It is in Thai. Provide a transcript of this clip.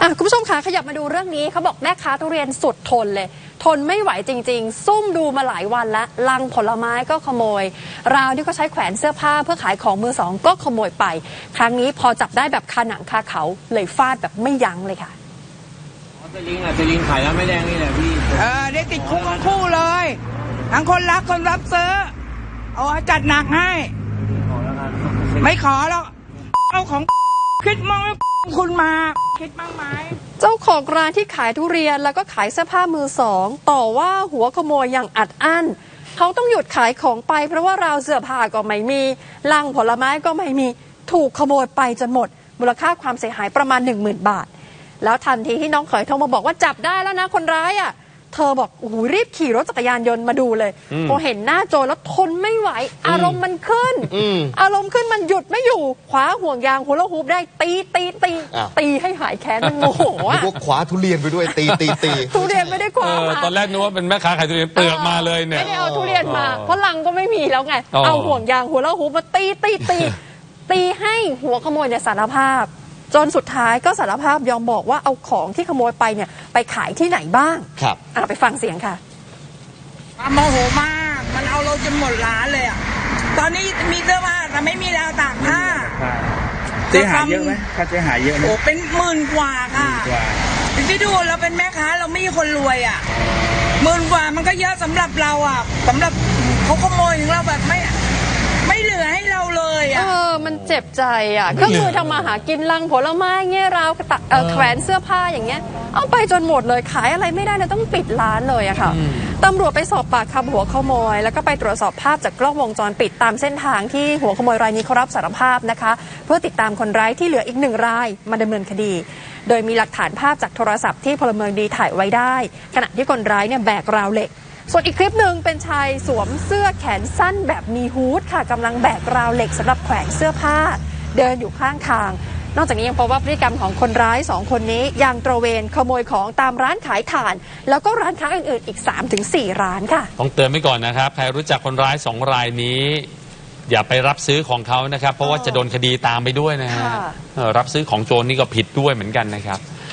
อะคุณผู้ชมคะขยับมาดูเรื่องนี้เขาบอกแม่ค้าทุเรียนสุดทนเลย ทนไม่ไหวจริง ๆ ซุ่มดูมาหลายวันแล้วลังผลไม้ก็ขโมย ราวที่เขาใช้แขวนเสื้อผ้าเพื่อขายของมือสองก็ขโมยไป ครั้งนี้พอจับได้แบบคาหนังคาเขาเลยฟาดแบบไม่ยั้งเลยค่ะอ๋อสลิงอะสลิงขายแล้วไม่แดงนี่แหละพี่เออได้ติดคุกทั้งคู่เลย ทั้งคนรักคนรับซื้อเอาจัดหนักให้ขอแล้วกันไม่ขอแล้วเอาของ คิดมั่งไหมคุณมา คิดมั่งไหมเจ้าของร้านที่ขายทุเรียนแล้วก็ขายเสื้อผ้ามือสอง ต่อว่าหัวขโมยอย่างอัดอั้น เขาต้องหยุดขายของไปเพราะว่าราวเสื้อผ้าก็ไม่มีลังผลไม้ก็ไม่มีถูกขโมยไปจนหมด มูลค่าความเสียหายประมาณ 1 0,000 บาท แล้วทันทีที่น้องเขยโทรมาบอกว่าจับได้แล้วนะคนร้ายอะ เธอบอกโอ้โหรีบขี่รถจักรยานยนต์มาดูเลยพอเห็นหน้าโจรแล้วทนไม่ไหว อารมณ์มันขึ้น อืมอารมณ์ขึ้นมันหยุดไม่อยู่คว้าห่วงยางหัวละฮูปได้ตีตีตีอ้าว ตีให้หายแค้นมันโมโหนึอะกว่าคว้าทุเรียนไปด้วยตีตีตี ทุเรียนไม่ได้คเอว้าอมา ตอนแรกนึกว่าเป็นแม่ค้าขายทุเรียนเปลือกมาเลยเนี่ย ไม่ได้เอาทุเรียนมาเพราะลังก็ไม่มีแล้วไง อ๋อ เอาห่วงยางหัวละฮูปมาตีตีตี ตีให้หัวขโมยเนี่ยสารภาพ จนสุดท้ายก็สารภาพยอมบอกว่าเอาของที่ขโมยไปเนี่ยไปขายที่ไหนบ้างครับอะไปฟังเสียงค่ะความโมโหมาก มันเอาเราจนหมดร้านเลยอะตอนนี้มีเสื้อผ้าแต่ไม่มีแล้วตากผ้าเสียหายเยอะไหมค่าเสียหายเยอะไหมโอ้เป็นหมื่นกว่าค่ะกว่าพี่ดูเราเป็นแม่ค้าเราไม่ใช่คนรวยอะหมื่นกว่ามันก็เยอะสำหรับเราอะสำหรับเขาขโมยของเราแบบไม่ไม่เหลือให้เราเลย เอ อะ อ มันเจ็บใจอะเครื่องมือทำมาหากินลังผลไม้เงี้ยราวกระตะเอ่อแขวนเสื้อผ้าอย่างเงี้ยเอาไปจนหมดเลยขายอะไรไม่ได้เลยต้องปิดร้านเลยอะค่ะตำรวจไปสอบปากคำหัวขโมย แล้วก็ไปตรวจสอบภาพจากกล้องวงจรปิดตามเส้นทางที่หัวขโมยรายนี้เขารับสารภาพนะคะ เพื่อติดตามคนร้ายที่เหลืออีกหนึ่งรายมาดำเนินคดี โดยมีหลักฐานภาพจากโทรศัพท์ที่พลเมืองดีถ่ายไว้ได้ ขณะที่คนร้ายเนี่ยแบกราวเหล็ก ส่วนอีกคลิปหนึ่งเป็นชายสวมเสื้อแขนสั้นแบบมีฮูดค่ะกำลังแบกราวเหล็กสำหรับแขวนเสื้อผ้า เดินอยู่ข้างทาง นอกจากนี้ยังพบว่าพฤติกรรมของคนร้ายสองคนนี้ยังตระเวนขโมยของตามร้านขายถ่าน แล้วก็ร้านค้าอื่นๆอีก 3-4 ร้านค่ะ ต้องเตือนไว้ก่อนนะครับ ใครรู้จักคนร้ายสองรายนี้ อย่าไปรับซื้อของเขานะครับ เพราะว่าจะโดนคดีตามไปด้วยนะฮะค่ะ เออรับซื้อของโจรนี่ก็ผิดด้วยเหมือนกันนะครับ